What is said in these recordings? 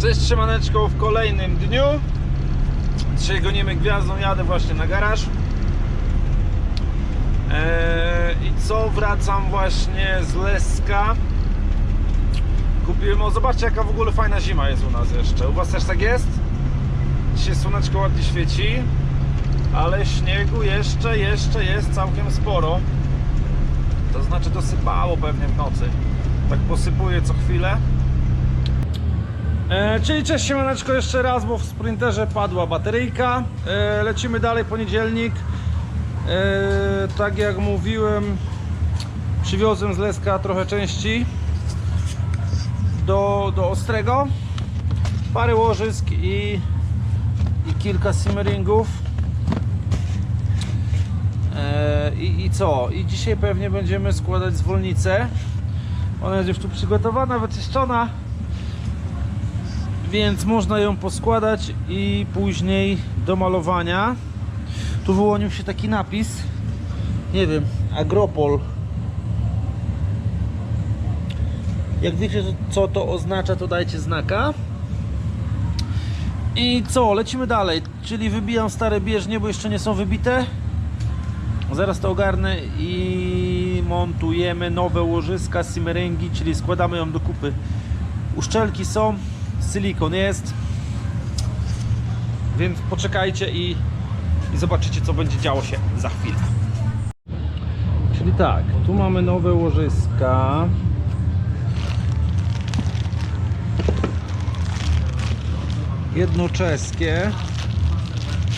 Cześć trzymaneczką w kolejnym dniu. Dzisiaj gonimy gwiazdą, jadę właśnie na garaż. Eee, I co, wracam właśnie z Leska. Kupiłem, o zobaczcie jaka w ogóle fajna zima jest u nas jeszcze. U was też tak jest? Dzisiaj słoneczko ładnie świeci Ale śniegu jeszcze, jeszcze jest całkiem sporo. To znaczy dosypało pewnie w nocy. Tak posypuje co chwilę E, czyli cześć siemaneczko jeszcze raz, bo w sprinterze padła bateryjka. E, lecimy dalej, poniedzielnik. E, tak jak mówiłem, przywiozłem z Leska trochę części do, do Ostrego. Parę łożysk i, i kilka simmeringów. E, i, I co? I dzisiaj pewnie będziemy składać zwolnicę. Ona jest już tu przygotowana, wyczyszczona więc można ją poskładać i później do malowania. Tu wyłonił się taki napis nie wiem, Agropol. Jak wiecie co to oznacza to dajcie znaka. I co, lecimy dalej. Czyli wybijam stare bieżnie, bo jeszcze nie są wybite. Zaraz to ogarnę i montujemy nowe łożyska simmeringi, czyli składamy ją do kupy. Uszczelki są silikon jest. Więc poczekajcie i, i zobaczycie co będzie działo się za chwilę. Czyli tak, tu mamy nowe łożyska. Jedno czeskie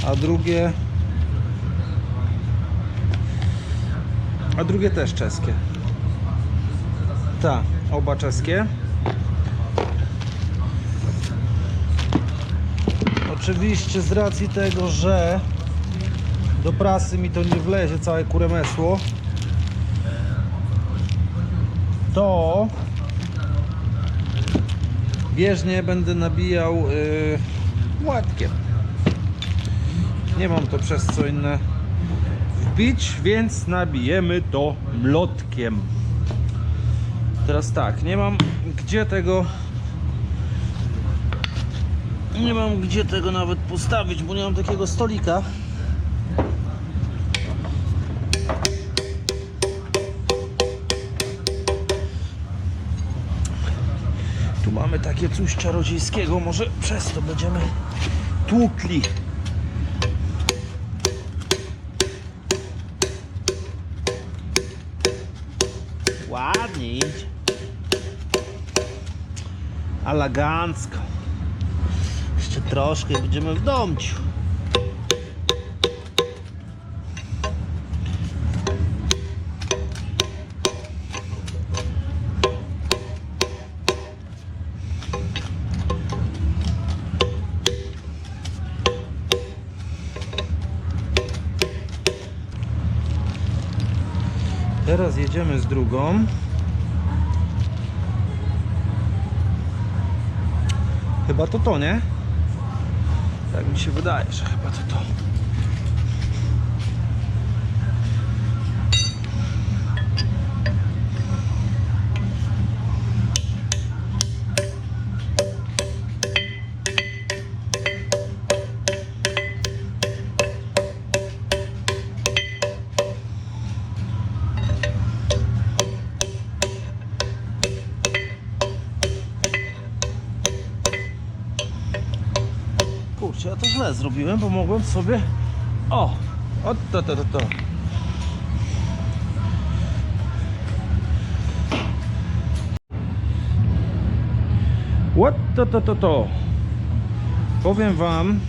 a drugie a drugie też czeskie. Tak, oba czeskie Oczywiście z racji tego, że do prasy mi to nie wlezie całe kuremesło to bieżnie będę nabijał yy, łatkiem. Nie mam to przez co inne wbić, więc nabijemy to mlotkiem. Teraz tak, nie mam gdzie tego nie mam gdzie tego nawet postawić, bo nie mam takiego stolika. Tu mamy takie coś czarodziejskiego, może przez to będziemy tłukli. Ładnie idzie. Elegancko. Troszkę będziemy w domciu. Teraz jedziemy z drugą. Chyba to to, nie? Mi się wydaje, że chyba to to. Kurczę, ja to źle zrobiłem, bo mogłem sobie... O! O, to, to, to, to. What to, to, to, to. Powiem wam,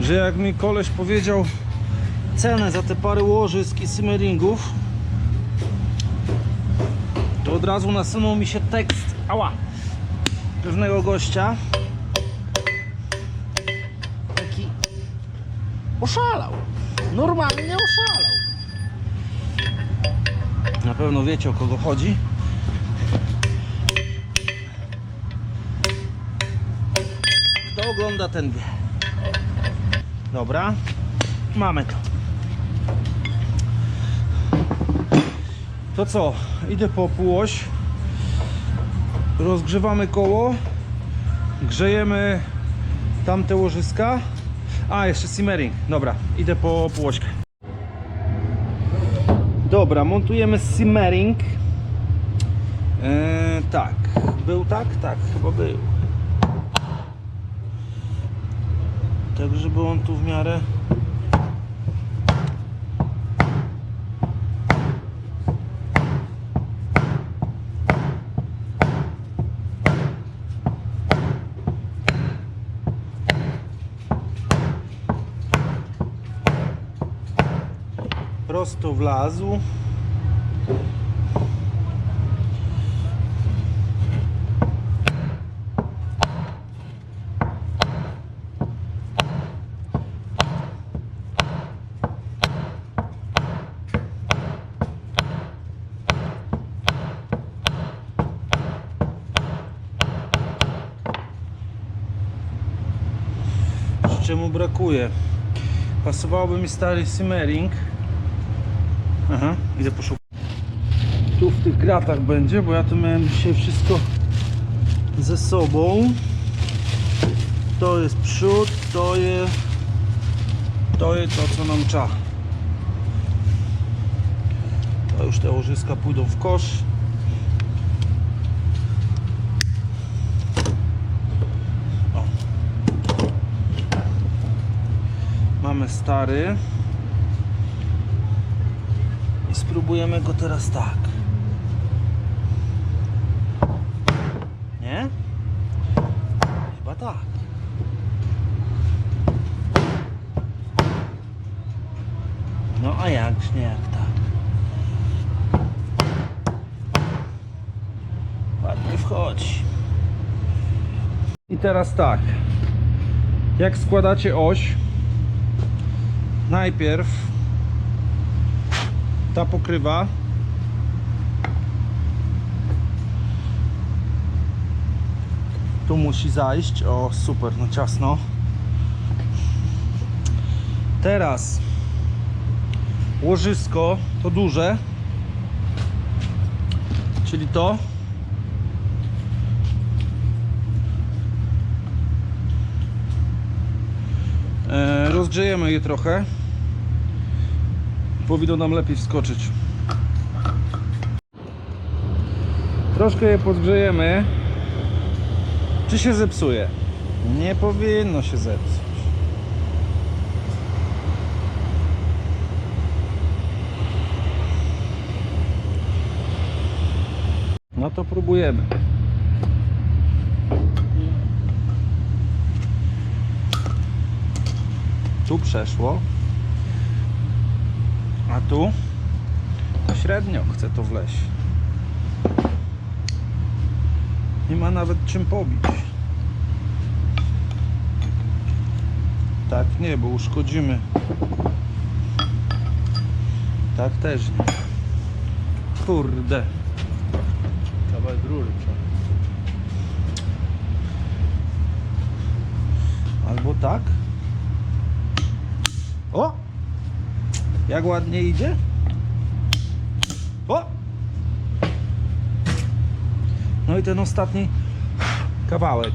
że jak mi koleś powiedział cenę za te parę łożysk i simmeringów, to od razu nasunął mi się tekst, ała, pewnego gościa, oszalał. Normalnie oszalał. Na pewno wiecie o kogo chodzi. Kto ogląda ten wie. Dobra, mamy to. To co? Idę po półoś. Rozgrzewamy koło. Grzejemy tamte łożyska. A, jeszcze simmering. Dobra, idę po półośkę. Dobra, montujemy simmering. Eee, tak, był tak? Tak, chyba był. Tak, żeby on tu w miarę prosto wlazł. Czemu brakuje? Pasowałoby mi stary simmering. Aha, idę poszukać. Tu w tych gratach będzie, bo ja tu miałem dzisiaj wszystko ze sobą. To jest przód, to jest to jest to co nam trzeba. To już te łożyska pójdą w kosz. O. Mamy stary. Spróbujemy go teraz tak. Nie? Chyba tak. No a jakż nie jak tak. Ładnie wchodzi. I teraz tak. Jak składacie oś, najpierw ta pokrywa. Tu musi zajść. O super, no ciasno. Teraz łożysko to duże czyli to. E, rozgrzejemy je trochę powinno nam lepiej wskoczyć. Troszkę je podgrzejemy. Czy się zepsuje? Nie powinno się zepsuć. No to próbujemy. Tu przeszło. A tu średnio chce to wleźć. Nie ma nawet czym pobić. Tak nie, bo uszkodzimy. Tak też nie. Kurde. Kawałek rury Albo tak. O! Jak ładnie idzie? O! No i ten ostatni kawałek.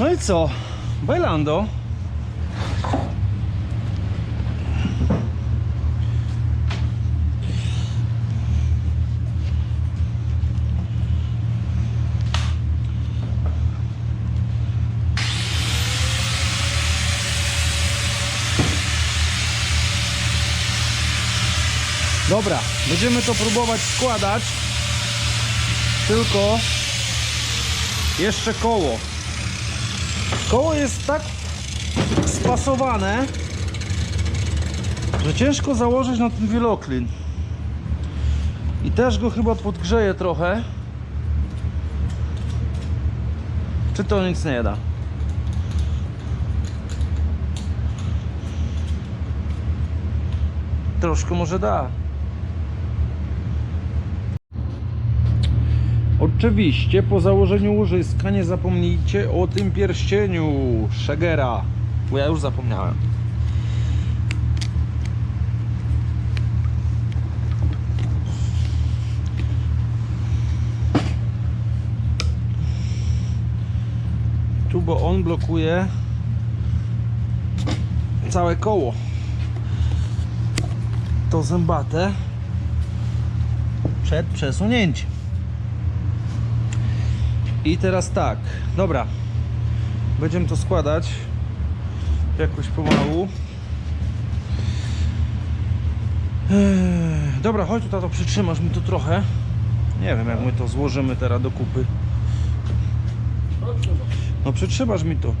No i co? Bailando. Dobra, będziemy to próbować składać. Tylko jeszcze koło. Koło jest tak spasowane, że ciężko założyć na ten wieloklin. I też go chyba podgrzeję trochę. Czy to nic nie da? Troszkę może da. Oczywiście po założeniu łożyska nie zapomnijcie o tym pierścieniu Szegera, bo ja już zapomniałem. Tu, bo on blokuje całe koło. To zębate przed przesunięciem. I teraz tak, dobra. Będziemy to składać jakoś pomału. Ech, Dobra, chodź tutaj, to przytrzymasz mi to trochę. Nie wiem, jak my to złożymy teraz do kupy. No przytrzymasz mi to.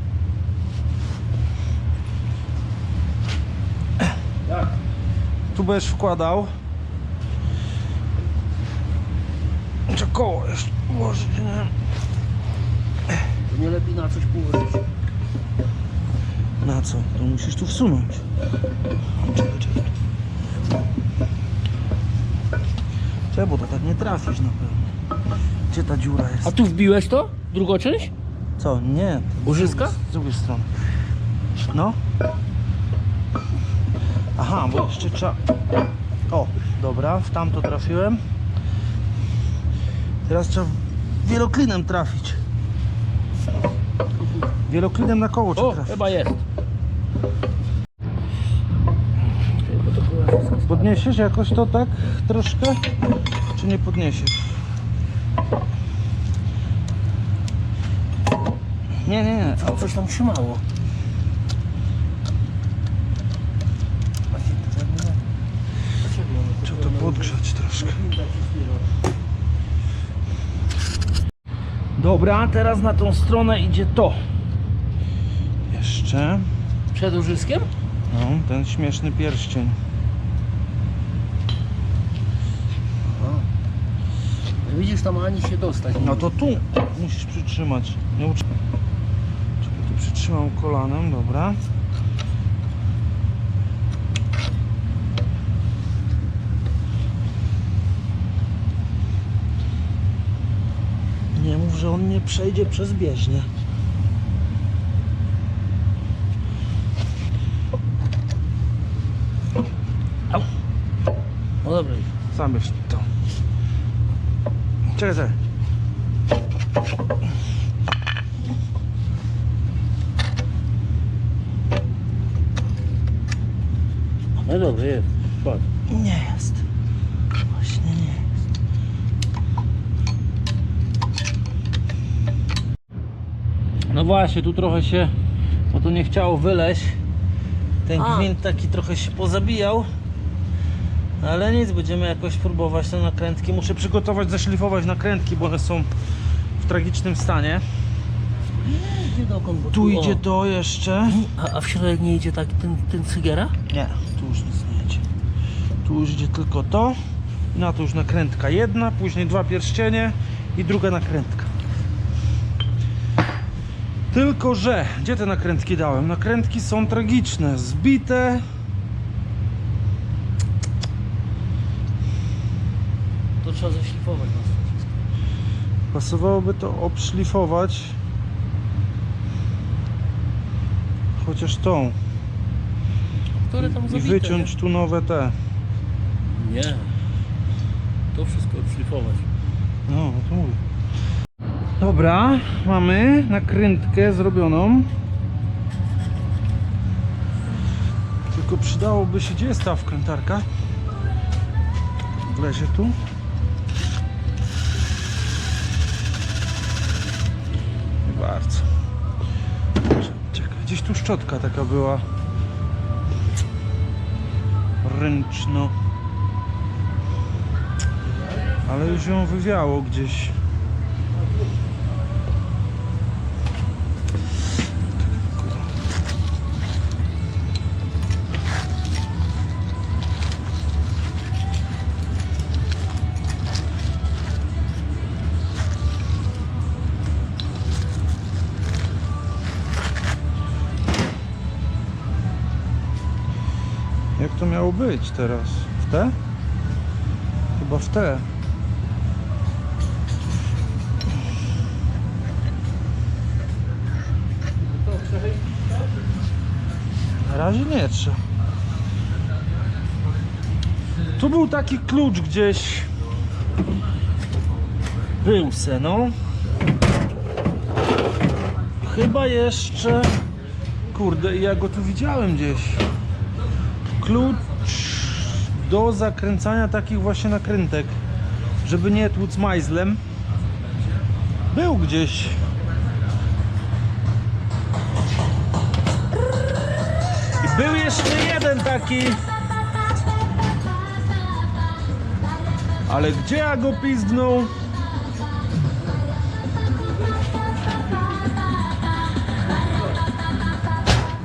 Tu będziesz wkładał. Czy koło jeszcze ułożyć, nie? To nie lepiej na coś położyć. Na co? To musisz tu wsunąć. Czekaj, czekaj. Czekaj, bo to tak nie trafisz na pewno. Gdzie ta dziura jest? A tu wbiłeś to? Drugą część? Co? Nie. Łożyska? Z drugiej strony. No. Aha, bo jeszcze trzeba... O, dobra, w tamto trafiłem. Teraz trzeba wieloklinem trafić. Wieloklinem na koło O, trzeba trafić. chyba jest. Podniesiesz jakoś to tak troszkę? Czy nie podniesiesz? Nie, nie, nie. A coś tam trzymało. Trzeba to podgrzać troszkę. Dobra, teraz na tą stronę idzie to. Jeszcze. Przed łożyskiem? No, ten śmieszny pierścień. Widzisz, tam ani się dostać. nie No to tu musisz przytrzymać. Nie uczy... Czekaj, tu przytrzymam kolanem, dobra. Nie mów, że on nie przejdzie przez bieżnię. Dobra. Zamyśl to. Czekaj, czekaj. No dobra, jest. Patrz. Nie jest. Właśnie nie jest. No właśnie, tu trochę się, bo to nie chciało wyleźć. Ten A. gwint taki trochę się pozabijał. Ale nic, będziemy jakoś próbować te nakrętki. Muszę przygotować, zaszlifować nakrętki, bo one są w tragicznym stanie. Idzie dokąd, bo Tu idzie to jeszcze. A, a w środek nie idzie tak ten, ten cygiera? Nie, tu już nic nie idzie. Tu już idzie tylko to. I na to już nakrętka jedna, później dwa pierścienie i druga nakrętka. Tylko, że gdzie te nakrętki dałem? Nakrętki są tragiczne, zbite. Trzeba zeszlifować nas wszystko. Pasowałoby to obszlifować. Chociaż tą. Które tam I zabite, wyciąć tu nowe te. Nie. nie. To wszystko odszlifować. No, no to mówię. Dobra, mamy nakrętkę zrobioną. Tylko przydałoby się, gdzie jest ta wkrętarka? Wlezie tu. Tu szczotka taka była. Ręczno. Ale już ją wywiało gdzieś. być teraz. W te? Chyba w te. Na razie nie trzeba. Tu był taki klucz gdzieś. Był se, no. Chyba jeszcze... Kurde, ja go tu widziałem gdzieś. Klucz do zakręcania takich właśnie nakrętek, żeby nie tłuc majzlem. Był gdzieś. I był jeszcze jeden taki. Ale gdzie ja go pizgnął?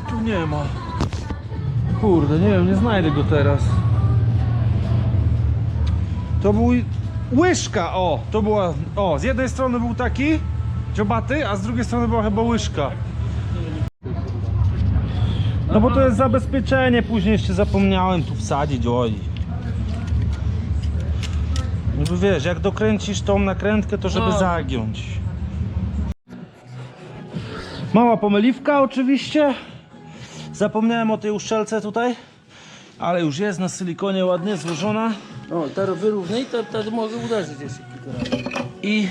Tu nie ma. Kurde, nie wiem, nie znajdę go teraz. To był łyżka, o, to była, o, z jednej strony był taki dziobaty, a z drugiej strony była chyba łyżka. No bo to jest zabezpieczenie, później jeszcze zapomniałem tu wsadzić, oj. No bo wiesz, jak dokręcisz tą nakrętkę, to żeby No. zagiąć. Mała pomyliwka oczywiście. Zapomniałem o tej uszczelce tutaj, ale już jest na silikonie ładnie złożona. O, teraz wyrównaj, to wtedy mogę uderzyć jeszcze kilka razy. I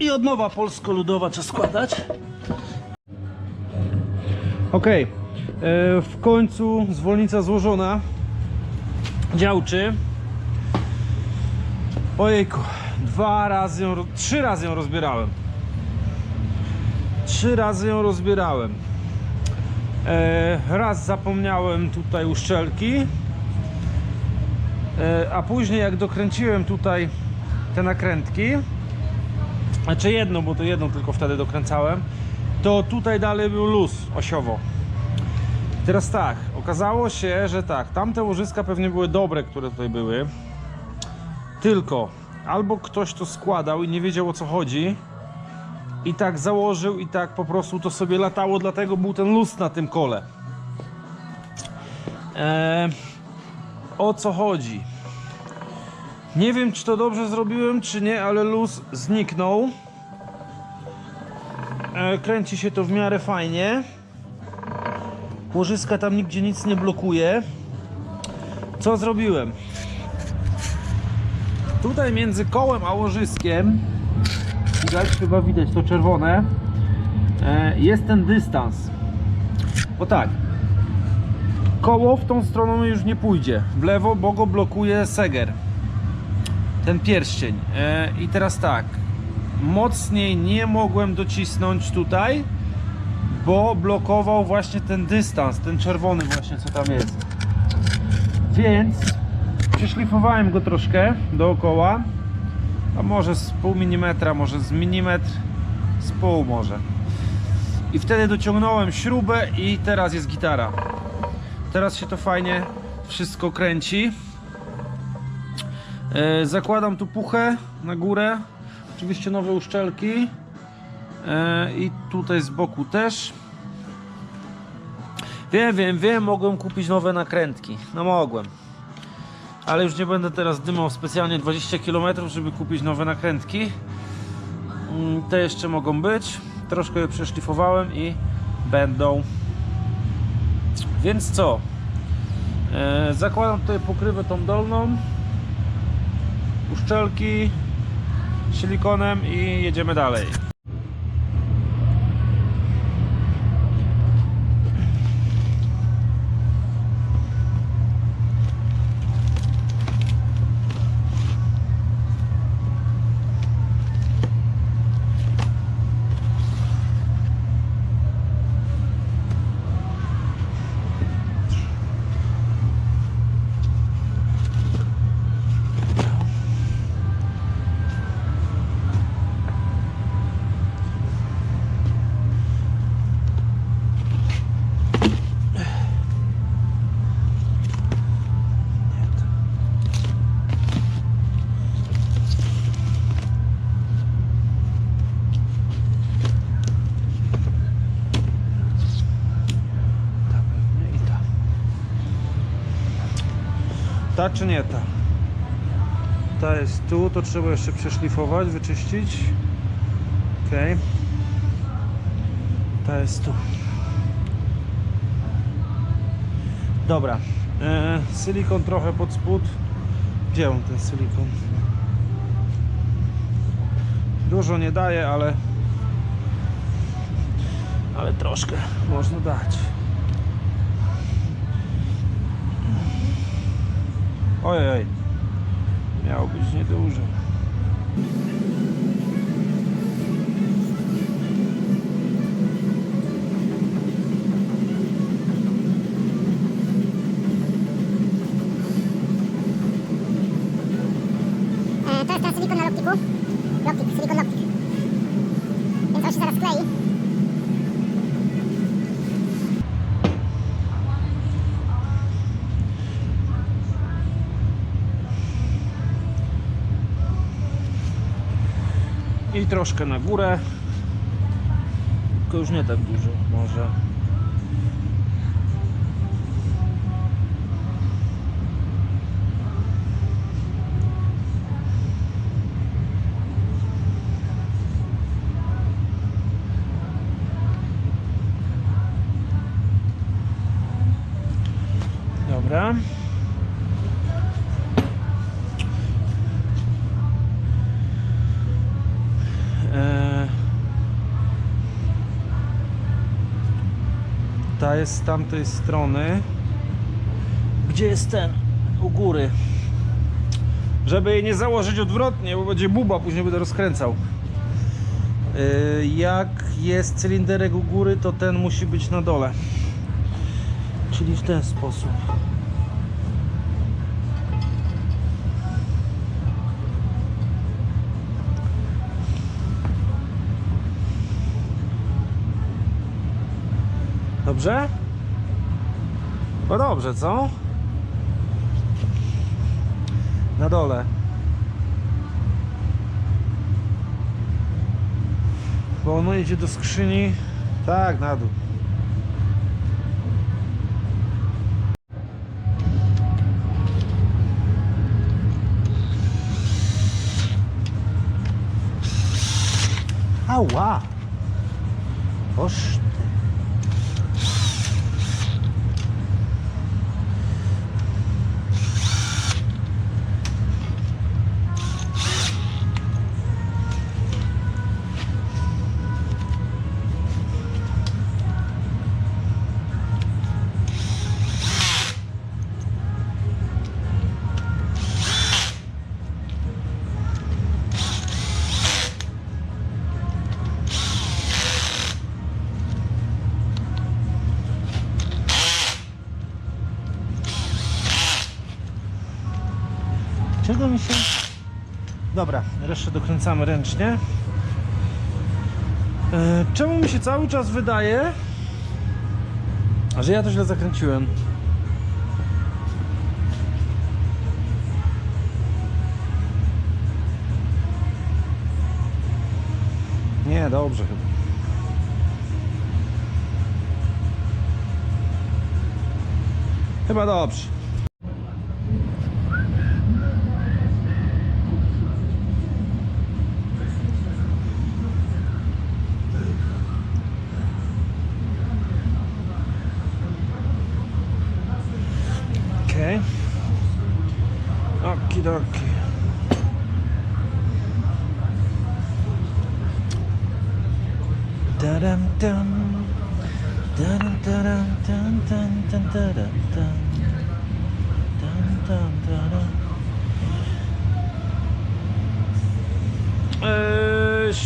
i od nowa polsko-ludowa trzeba składać. Ok, w końcu zwolnica złożona. Działczy. Ojejku, dwa razy ją, trzy razy ją rozbierałem. Trzy razy ją rozbierałem. E, raz zapomniałem tutaj uszczelki. E, A później jak dokręciłem tutaj te nakrętki, znaczy jedną, bo to jedną tylko wtedy dokręcałem, to tutaj dalej był luz osiowo. Teraz tak, okazało się, że tak, tamte łożyska pewnie były dobre, które tutaj były, tylko albo ktoś to składał i nie wiedział o co chodzi i tak założył i tak po prostu to sobie latało, dlatego był ten luz na tym kole. Eee, o co chodzi. Nie wiem, czy to dobrze zrobiłem, czy nie, ale luz zniknął. E, kręci się to w miarę fajnie. Łożyska tam nigdzie nic nie blokuje. Co zrobiłem? Tutaj między kołem a łożyskiem, widać, chyba widać to czerwone, e, jest ten dystans. Bo tak, koło w tą stroną już nie pójdzie. W lewo, bo go blokuje seger. Ten pierścień. E, I teraz tak. Mocniej nie mogłem docisnąć tutaj, bo blokował właśnie ten dystans, ten czerwony właśnie co tam jest. Więc przeszlifowałem go troszkę dookoła. A może z pół milimetra, może z milimetr, z pół może. I wtedy dociągnąłem śrubę i teraz jest gitara. Teraz się to fajnie wszystko kręci. E, zakładam tu puchę na górę. Oczywiście nowe uszczelki. E, I tutaj z boku też. Wiem, wiem, wiem, mogłem kupić nowe nakrętki. No mogłem. Ale już nie będę teraz dymał specjalnie 20 km, żeby kupić nowe nakrętki. Mm, Te jeszcze mogą być. Troszkę je przeszlifowałem i będą. Więc co? E, zakładam tutaj pokrywę tą dolną. Uszczelki silikonem i jedziemy dalej. ta czy nie ta? Ta jest tu, to trzeba jeszcze przeszlifować, wyczyścić. Ok. Ta jest tu. Dobra. E, silikon trochę pod spód. Gdzie on ten silikon? Dużo nie daje, ale ale troszkę można dać. Ojej. Miało być niedużo. E, To jest ten silikon na loktiku. Loktik, silikon loktik. Więc on się zaraz klei. I troszkę na górę. Tylko już nie tak dużo, może. Dobra. Eee, Jest z tamtej strony. Gdzie jest ten? U góry. Żeby jej nie założyć odwrotnie, bo będzie buba, później będę rozkręcał. Eee, Jak jest cylinderek u góry, to ten musi być na dole. Czyli w ten sposób. Dobrze? No dobrze, co? Na dole. Bo ono idzie do skrzyni. Tak, na dół. Ała! Oż ręcznie. E, czemu mi się cały czas wydaje, że ja to źle zakręciłem? Nie, dobrze chyba. Chyba dobrze.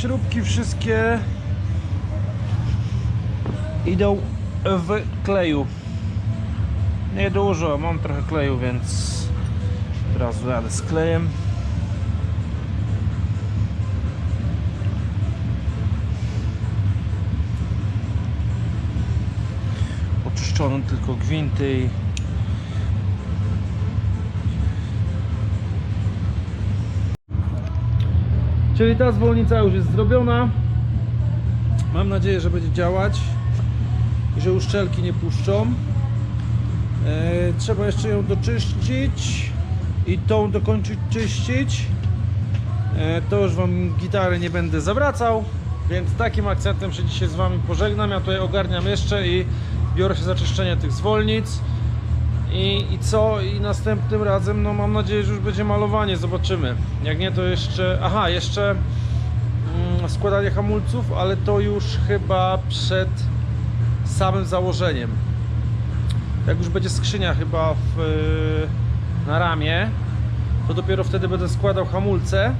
Śrubki wszystkie idą w kleju. Niedużo, mam trochę kleju, więc teraz jadę z klejem. Oczyszczono tylko gwinty Czyli ta zwolnica już jest zrobiona. Mam nadzieję, że będzie działać i że uszczelki nie puszczą. E, trzeba jeszcze ją doczyścić i tą dokończyć czyścić. E, to już Wam gitary nie będę zawracał, więc takim akcentem się dzisiaj z Wami pożegnam. Ja tutaj ogarniam jeszcze i biorę się za czyszczenie tych zwolnic. I, I co? I następnym razem, no mam nadzieję, że już będzie malowanie, zobaczymy. Jak nie, to jeszcze. Aha, jeszcze mm, składanie hamulców, ale to już chyba przed samym założeniem. Jak już będzie skrzynia chyba w, y, na ramię, to dopiero wtedy będę składał hamulce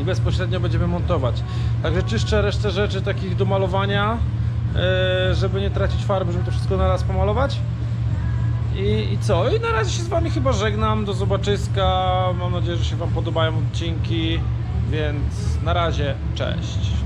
i bezpośrednio będziemy montować. Także czyszczę resztę rzeczy takich do malowania, y, żeby nie tracić farby, żeby to wszystko na raz pomalować. I, I co? I na razie się z Wami chyba żegnam. Do zobaczyska. Mam nadzieję, że się Wam podobają odcinki. Więc na razie, cześć.